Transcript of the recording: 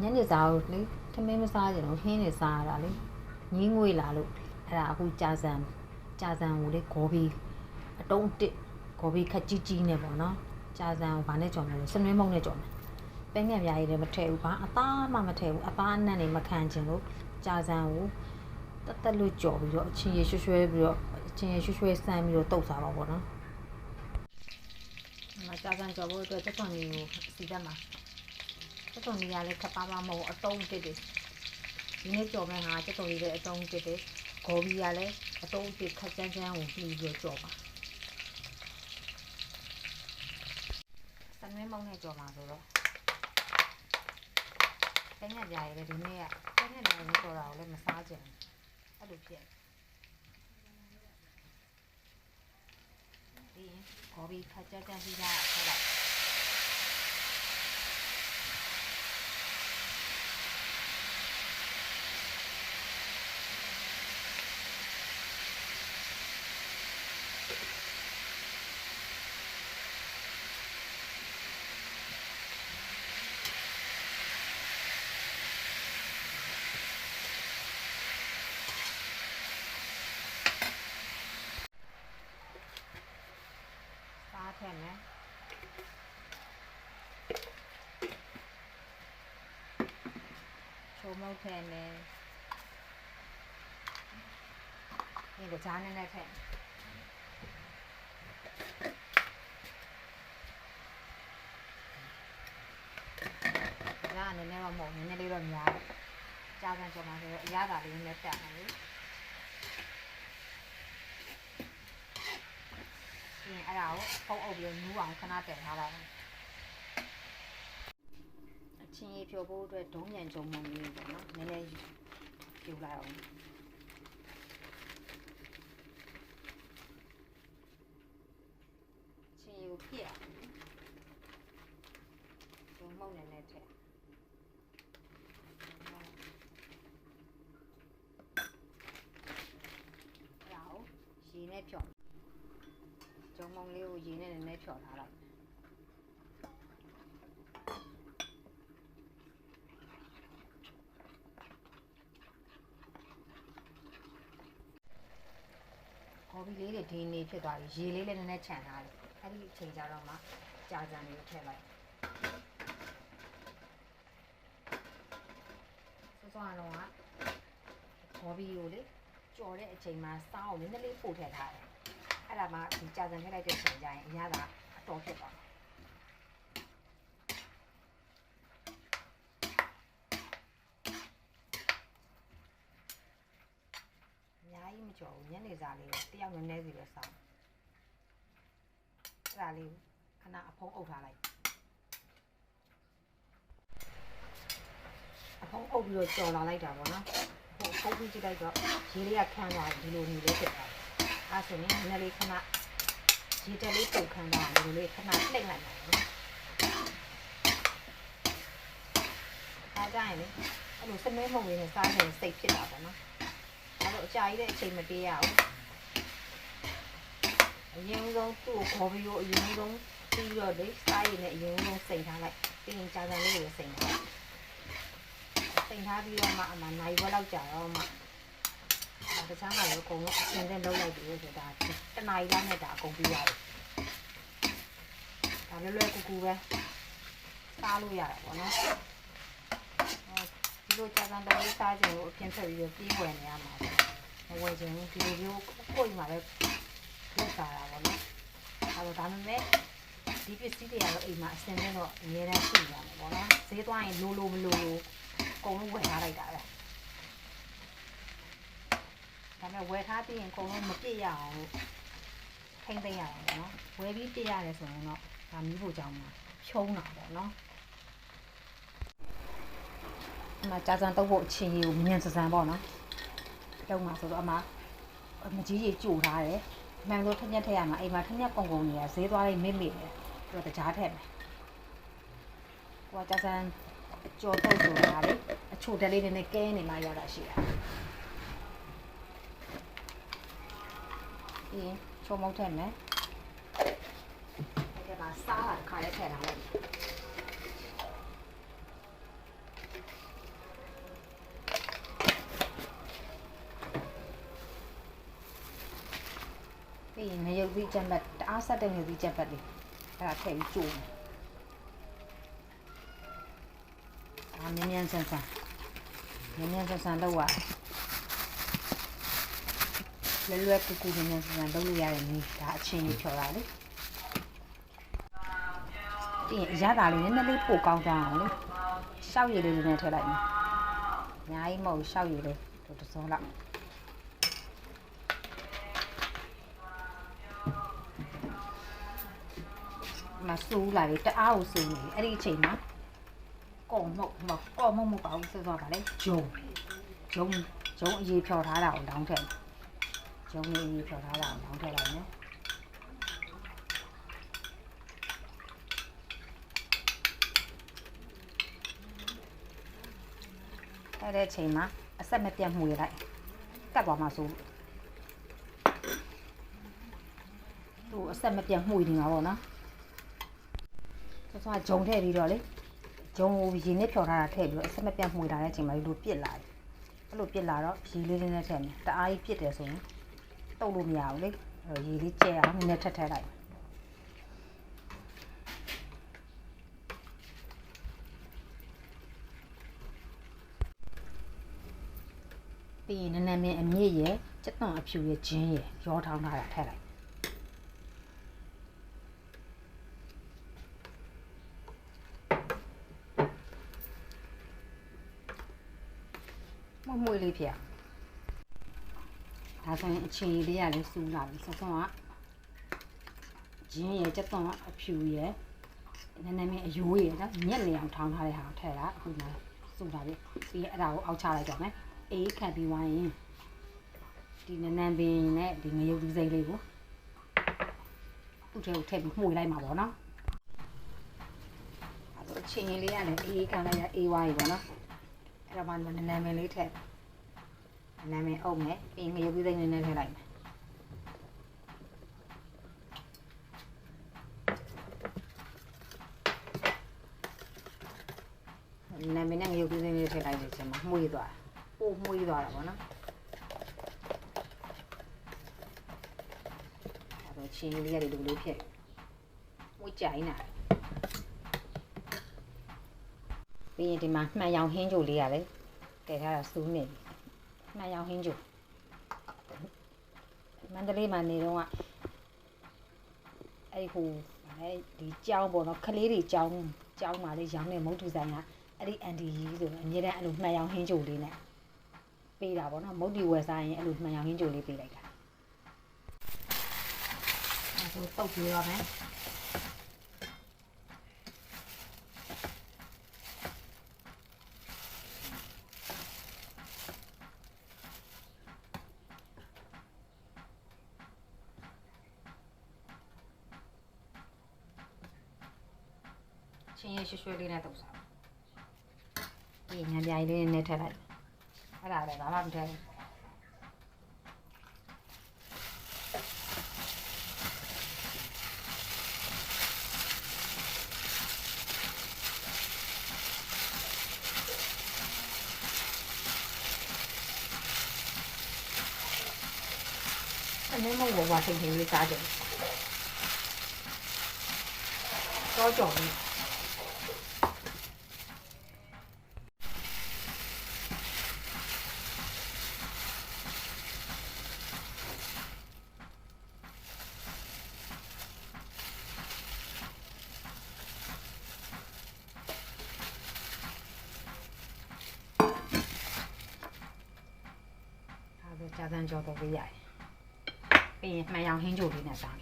ညနေစာကိုလေထမင်းမစားကြတော့ဟင်းနေစားရတာလေငင်းငွေလာလို့အဲ့ဒါအခုကြာစံကြာစံကိုလေဂေါ်ဘီအတုံးတစ်ဂေါ်ဘီခက်ကြီးကြီးနဲ့ပေါ့နော်ကြာစံကိုဗာနဲ့ကြော်မယ်လို့စနွေးမုံနဲ့ကြော်မယ်ပဲငယ်ပြားကြီးလည်းမထည့်ဘူးဘာအသားမှမထည့်ဘူးအသားအနံ့တွေမခံချင်လို့ကြာစံကိုတက်တက်လို့ကြော်ပြီးတော့အချင်းရရွှဲရွှဲပြီးတော့အချင်းရရွှဲရွှဲဆန်းပြီးတော့တုတ်စားပါပေါ့နော်ဒီမှာကြာစံကြော်ဖို့အတွက်ချက်သွန်လေးကိုစီတတ်မှာချ က်တုံကြီးကလည်းခပ်ပါပါမဟုတ်အတုံးတစ်တယ်ဒီနေ့ကြော်မဲ့ဟာချက်တုံကြီးလည်းအတုံးတစ်တယ်ဂေါ်ဘီကလည်းအတုံးတစ်ခက်ချမ်းချမ်းကိုပြီးပြီးကြော်ပါစနွေးမုံနဲ့ကြော်မှာဆိုတော့တညက်ပြားရည်လည်းဒီနေ့ကတညက်ပြားရည်ကြော်တာကိုလည်းမစားကြဘူးအဲ့လိုဖြစ်ဒီဂေါ်ဘီခက်ချမ်းချမ်းပြီးသားထည့်လိုက် စားထည့်မယ်ချိုး မုတ်ထည့်မယ်ဒီကကြားနဲ့နဲ့ထည့်ကြားနည်းနည်းတော့မဟုတ်နည်းနည်းလေးတော့များတယ်ကြားကန်ကြော်မှာဆိုတော့အရသာလေးနဲ့တက်အောင်လေပြီးရင်အဲ့ဒါကိုဖုံးအုပ်ပြီးနူးအောင်ခဏတည်ထားလိုက် အချင်းကြီးဖြိုဖို့အတွက်ဒုံးညံကြုံမုံလေးပေါ့နော်နည်းနည်းယူလိုက်အောင်ချင်းကိုပြည့်အောင်ဂျုံမုံနဲ့နဲ့ထည့်အဲ့ဒါကိုရေနဲ့ဖြော်ဂျုံမုံလေးကိုရေနဲ့နည်းနည်းဖြော်ထားလိုက် ခေါ်ပြီးလေးတွေဒီနေဖြစ်သွားပြီရေလေးလည်းနည်းနည်းခြံထားတယ်အဲ့ဒီအချိန်ကြတော့မှကြာကြံလေးကိုထည့်လိုက်စောစောကတော့ကခေါ်ပြီးကိုလေကြော်တဲ့အချိန်မှာစားအောင်နည်းနည်းလေးပို့ထည့်ထားတယ်အဲ့ဒါမှဒီကြာကြံထည့်လိုက်တဲ့အချိန်ကျရင်အရသာအတော်ဖြစ်သွားတယ် အများ ကြီးမကြော်ဘူးညနေစာလေးတော့တယောက်နည်းနည်းစီပဲစောင်းအဲ့ဒါလေးကိုခဏအဖုံးအုပ်ထားလိုက်အဖုံးအုပ်ပြီးတော့ကြော်လာလိုက်တာပေါ့နော်ဟိုဖုံးပြီးကြည့်လိုက်တော့ရေလေးကခန်းသွားပြီဒီလိုမျိုးလေးဖြစ်သွားတယ်အဲ့ဆိုရင်နည်းနည်းလေးခဏရေတက်လေးပုတ်ခန်းသွားတယ်ဒီလိုလေးခဏလှိမ့်လိုက်မယ်နော်အားကြရင်လေအဲ့လိုစမဲမှုန်လေးနဲ့စားရင်စိတ်ဖြစ်တာပေါ့နော် အဲ့တော့အကြာကြီးတဲ့အချိန်မပေးရဘူးအရင်ဆုံးသူ့ကိုခေါ်ပြီးတော့အရင်ဆုံးပြီးတော့လေစားရည်နဲ့အရင်ဆုံးစိန်ထားလိုက်ပြီးရင်ကြာကြာလေးကိုစိန်ထားစိန်ထားပြီးတော့မှအမှနိုင်ဘွက်လောက်ကြာတော့မှအဲတခြားမှာလည်းအကုန်လုံးအစင်တဲ့လုံးလိုက်ပြီးဆိုတာတနားရီလောက်နဲ့ဒါအကုန်ပြီးရတယ်ဒါလွယ်လွယ်ကူကူပဲစားလို့ရတာပေါ့နော်ဒီလိုကြာကြာလေးစားကြလို့အပြင်ထွက်ပြီးတော့ပြေးဝယ်နေရမှာပေါ့မ ဝယ်ချင်ဘူးဒီလိုမျိုးကိုယ်မှာလည်းလောက်စားတာပေါ့နော်အဲတော့ဒါပေမဲ့ဒီပစ္စည်းတွေကတော့အိမ်မှာအစင်နဲ့တော့အများတန်းရှိနေတယ်ပေါ့နော်ဈေးသွားရင်လိုလိုမလိုလိုအကုန်လုံးဝယ်ထားလိုက်တာပဲဒါပေမဲ့ဝယ်ထားပြီးရင်အကုန်လုံးမပြည့်ရအောင်လို့ထိမ့်သိမ့်ရအောင်ပေါ့နော်ဝယ်ပြီးပြည့်ရတယ်ဆိုရင်တော့ဒါမျိုးဖို့ကြောင်းမှာဖြုံးတာပေါ့နော်အမကြာစံတော့ဖို့အချင်းကြီးကိုမြန်စစံပေါ့နော် တုံးမှာဆိုတော့အမမကြီးကြီးကြိုထားတယ်။မှန်ဆိုထက်ညက်ထက်ရမှာအိမ်မှာထက်ညက်ကုံကုံနေတာဈေးသွားလေးမေ့မေ့တယ်။ပြီးတော့တကြားထက်မယ်။ဟိုကကြစမ်းကြော်တော့ဆိုတာလေအချိုတက်လေးနည်းနည်းကဲနေမှရတာရှိတာ။ပြီးရင်ချုံမုတ်ထက်မယ်။အဲ့ဒါကစားတာတစ်ခါလေးထည့်ထားလိုက် ပြီးရင်ငရုတ်သီးကြက်ပတ်တအားဆက်တဲ့ငရုတ်သီးကြက်ပတ်လေးအဲ့ဒါထည့်ပြီးကြိုးမယ်ဒါမြန်မြန်ဆန်ဆန်မြန်မြန်ဆန်ဆန်လောက်ရတယ်လွယ်လွယ်ကူကူမြန်မြန်ဆန်ဆန်လုပ်လို့ရတဲ့နည်းဒါအချင်းကြီးဖြော်တာလေပြီးရင်အရသာလေးနည်းနည်းလေးပိုကောင်းကြအောင်လေရှောက်ရည်လေးနည်းနည်းထည့်လိုက်မယ်အများကြီးမဟုတ်ဘူးရှောက်ရည်လေးတို့တစ်စုံလောက် မဆူလာလေတအားကိုဆူနေပြီအဲ့ဒီအချိန်မှာကော်မုတ်မကော်မုတ်မပါဘူးဆက်သွားပါလေဂျုံဂျုံဂျုံအရေးဖြော်ထားတာကိုလောင်းထည့်ဂျုံလေးအရေးဖြော်ထားတာကိုလောင်းထည့်လိုက်မယ်အဲ့ဒီအချိန်မှာအဆက်မပြတ်မှုရလိုက်ကတ်သွားမှာဆိုသူအဆက်မပြတ်မှုနေမှာပေါ့နော် ဆောဆောဂျုံထည့်ပြီးတော့လေဂျုံကိုရေနဲ့ဖြော်ထားတာထည့်ပြီးတော့အဆက်မပြတ်မှွေလာတဲ့အချိန်မှာဒီလိုပြစ်လာတယ်အဲ့လိုပြစ်လာတော့ရေလေးလေးနဲ့ထည့်မယ်တအားကြီးပြစ်တယ်ဆိုရင်တုတ်လို့မရဘူးလေအဲ့တော့ရေလေးကျဲအောင်နည်းနည်းထက်ထည့်လိုက်ပြီးရင်နည်းနည်းမင်းအမြင့်ရယ်စက်သွန်အဖြူရယ်ဂျင်းရယ်ရောထောင်းထားတာထည့်လိုက် မွှေ့လေးဖြစ်အောင်ဒါဆိုရင်အချင်းလေးရလေးစူးလာပြီဆောဆောကဂျင်းရယ်ကြက်သွန်ကအဖြူရယ်နည်းနည်းမင်းအယိုးရယ်နော်ညက်နေအောင်ထောင်းထားတဲ့ဟာကိုထည့်တာအခုမှစူးလာပြီပြီးရင်အဲ့ဒါကိုအောက်ချလိုက်ကြမယ်အေးခံပြီးဝိုင်းရင်ဒီနန်းနန်းပင်နဲ့ဒီငရုတ်သီးစိမ့်လေးကိုသူ့ထဲကိုထည့်ပြီးမှုေလိုက်မှာပေါ့နော်အဲ့ဒါအချင်းလေးရလည်းအေးခံလိုက်ရအေးဝါးပြီပေါ့နော် အဲ့တော့မှနာမည်လေးထည့်နာမည်အုပ်မယ်ပြီးငရုတ်သီးစိမ့်နည်းနည်းထည့်လိုက်မယ်နာမည်နဲ့ငရုတ်သီးစိမ့်လေးထည့်လိုက်တဲ့အချိန်မှာမှုေးသွားပို့မှုေးသွားတာပေါ့နော်အဲ့တော့ချင်းလေးရတယ်ဒီလိုဖြစ်မှုကြိုင်းတာ ပြီးရင်ဒီမှာမှန်ရောင်ဟင်းကြိုလေးရတယ်တည်ထားတာစူးနေပြီမှန်ရောင်ဟင်းကြိုမန္တလေးမှာနေတော့ကအဲ့ဟိုအဲ့ဒီကြောင်းပေါ့နော်ကလေးတွေကြောင်းကြောင်းမှာလေးရောင်းနေမုတ်တူဆိုင်ကအဲ့ဒီအန်တီကြီးဆိုအမြဲတမ်းအဲ့လိုမှန်ရောင်ဟင်းကြိုလေးနဲ့ပေးတာပေါ့နော်မုတ်တီဝယ်စားရင်အဲ့လိုမှန်ရောင်ဟင်းကြိုလေးပေးလိုက်တာအဲ့ဒါတော့ပြရမယ် ချင်းရရွှေရွှေလေးနဲ့တုပ်စားဒီညံပြားကြီးလေးနဲ့ထည့်လိုက်အဲ့ဒါလည်းဘာမှမထည့်ဘူးအနေမဟုတ်ဘာသိနေလေးစားကြတယ်တော့ကြော်ပြီဒါဆို ကြာစံကြော်တော့ပြရတယ်ပြီးရင်မှန်ရောင်ဟင်းကြိုလေးနဲ့စားမယ်